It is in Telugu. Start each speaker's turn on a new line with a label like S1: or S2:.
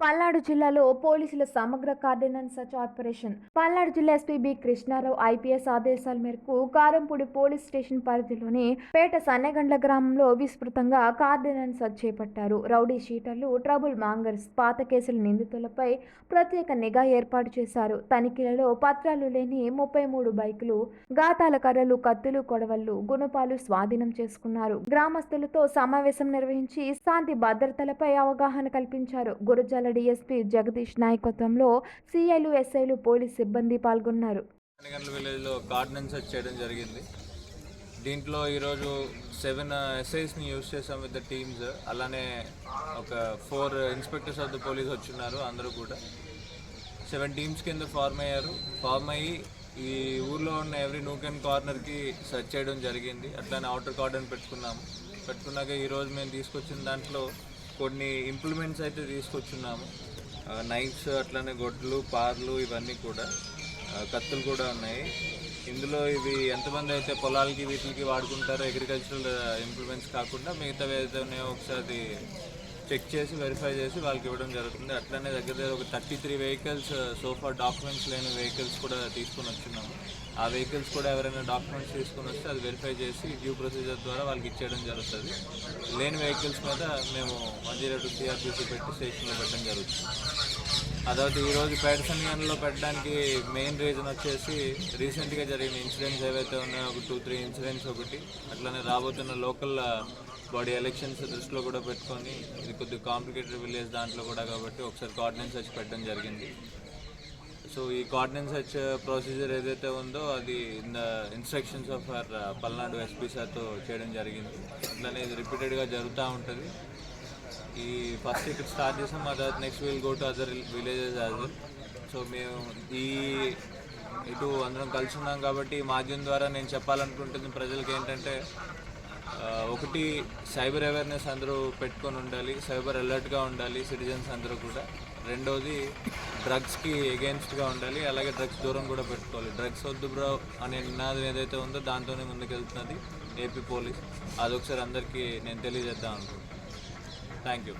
S1: పల్నాడు జిల్లాలో పోలీసుల సమగ్ర కార్డినెన్స్ సచ్ ఆపరేషన్ పల్నాడు జిల్లా ఎస్పీ బి కృష్ణారావు ఐపీఎస్ ఆదేశాల మేరకు కారంపూడి పోలీస్ స్టేషన్ పరిధిలోని పేట సన్నెగండ్ల గ్రామంలో విస్తృతంగా కార్డినెన్స్ సచ్ చేపట్టారు. రౌడీ షీటర్లు ట్రబుల్ మాంగర్స్ పాత కేసుల నిందితులపై ప్రత్యేక నిఘా ఏర్పాటు చేశారు. తనిఖీలలో పత్రాలు లేని ముప్పై మూడు బైకులు గాతాల కర్రలు కత్తులు కొడవళ్ళు గుణపాలు స్వాధీనం చేసుకున్నారు. గ్రామస్తులతో సమావేశం నిర్వహించి శాంతి భద్రతలపై అవగాహన కల్పించారు. గురజాల డీఎస్పీ జగదీష్ నాయకత్వంలో సిఐలు ఎస్ఐలు పోలీస్ సిబ్బంది పాల్గొన్నారు.
S2: విలేజ్లో గార్డెన్స్ సెర్చ్ చేయడం జరిగింది. దీంట్లో ఈరోజు సెవెన్ uh, ఎస్ఐస్ని యూజ్ చేసాం విత్ ద టీమ్స్. అలానే ఒక four inspectors of the police వచ్చిన్నారు అందరూ కూడా. సెవెన్ టీమ్స్ కింద ఫార్మ్ అయ్యారు. ఫార్మ్ అయ్యి ఈ ఊర్లో ఉన్న ఎవ్రీ నూక్ అండ్ కార్నర్కి సెర్చ్ చేయడం జరిగింది. అట్లానే అవుటర్ కార్డన్ పెట్టుకున్నాము. పెట్టుకున్నాక ఈరోజు మేము తీసుకొచ్చిన దాంట్లో కొన్ని ఇంప్లిమెంట్స్ అయితే తీసుకొచ్చున్నాము. నైఫ్స్ అట్లనే గొడ్లు పార్లు ఇవన్నీ కూడా. కత్తులు కూడా ఉన్నాయి. ఇందులో ఇవి ఎంతమంది అయితే పొలాలకి వీటికి వాడుకుంటారో అగ్రికల్చరల్ ఇంప్లిమెంట్స్ కాకుండా మిగతావి ఏదైతే ఉన్నాయో ఒకసారి చెక్ చేసి వెరిఫై చేసి వాళ్ళకి ఇవ్వడం జరుగుతుంది. అట్లనే దగ్గర దగ్గర ఒక థర్టీ త్రీ వెహికల్స్ uh, సోఫా డాక్యుమెంట్స్ లేని వెహికల్స్ కూడా తీసుకొని వచ్చినాము. ఆ వెహికల్స్ కూడా ఎవరైనా డాక్యుమెంట్స్ తీసుకొని వస్తే అది వెరిఫై చేసి డ్యూ ప్రొసీజర్ ద్వారా వాళ్ళకి ఇచ్చేయడం జరుగుతుంది. లేని వెహికల్స్ మీద మేము వన్ జీరో టూ సిఆర్పిసి పెట్టి స్టేషన్లో పెట్టడం జరుగుతుంది. అదొకటి ఈరోజు పేటసన్యాన్లో పెట్టడానికి మెయిన్ రీజన్ వచ్చేసి రీసెంట్గా జరిగిన ఇన్సిడెంట్స్ ఏవైతే ఉన్నాయో ఒక టూ త్రీ ఇన్సిడెంట్స్ ఒకటి అట్లనే రాబోతున్న లోకల్ బాడీ ఎలక్షన్స్ దృష్టిలో కూడా పెట్టుకొని ఇది కొద్దిగా కాంప్లికేటెడ్ విలేజ్ దాంట్లో కూడా కాబట్టి ఒకసారి కోఆర్డినేట్స్ వచ్చి పెట్టడం జరిగింది. సో ఈ కోఆర్డినేట్స్ వచ్చే ప్రొసీజర్ ఏదైతే ఉందో అది in the instructions of our Palnadu SP సార్తో చేయడం జరిగింది. అట్లనే ఇది రిపీటెడ్గా జరుగుతూ ఉంటుంది. ఈ ఫస్ట్ ఇక్కడ స్టార్ట్ చేసాం. మా తర్వాత next will go to other villages as well so మేము ఈ ఇటు అందరం కలిసి ఉన్నాం కాబట్టి ఈ మాధ్యమం ద్వారా నేను చెప్పాలనుకుంటుంది ప్రజలకి ఏంటంటే ఒకటి సైబర్ అవేర్నెస్ అందరూ పెట్టుకొని ఉండాలి సైబర్ అలర్ట్గా ఉండాలి సిటిజన్స్ అందరూ కూడా. రెండోది డ్రగ్స్కి ఎగెన్స్ట్గా ఉండాలి అలాగే డ్రగ్స్ దూరం కూడా పెట్టుకోవాలి. డ్రగ్స్ వద్దు బ్రో అనే నినాదం ఏదైతే ఉందో దాంతోనే ముందుకెళ్తున్నది ఏపీ పోలీస్ అదొకసారి అందరికీ నేను తెలియజేద్దాం అనుకుంటున్నాను. Thank you.